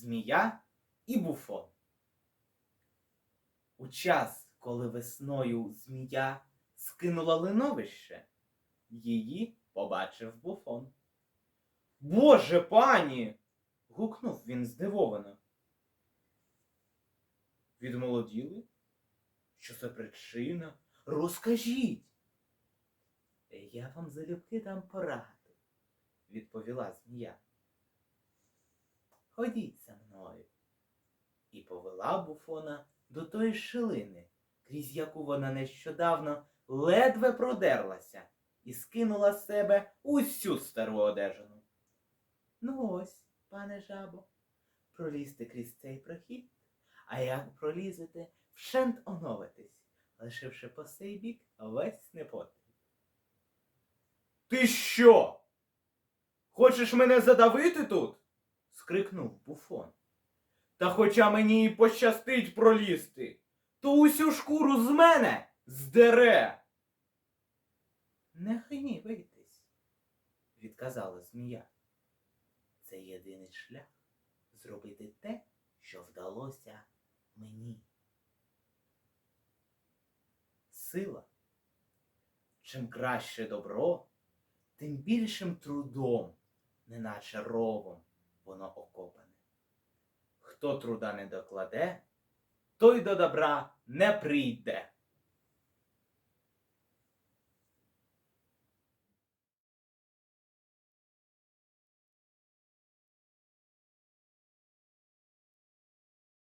Змія і Буфон. У час, коли весною змія скинула линовище, її побачив Буфон. Боже пані. гукнув він здивовано. Відмолоділи? Що це причина? Розкажіть. Я вам залюбки дам пораду, відповіла змія. Ходіть за мною. І повела буфона до тої шилини, крізь яку вона нещодавно ледве продерлася і скинула з себе усю стару одежину. Ну ось, пане жабо, пролізьте крізь цей прохід, а як пролізете, вшент оновитесь, лишивши по сей бік весь непотріб. Ти що? Хочеш мене задавити тут? Скрикнув буфон. Та хоча мені і пощастить пролізти, то усю шкуру з мене здере. Не гнівайтесь, відказала змія. Це єдиний шлях зробити те, що вдалося мені. Сила. Чим краще добро, тим більшим трудом, неначе ровом, воно окопане. Хто труда не докладе, той до добра не прийде.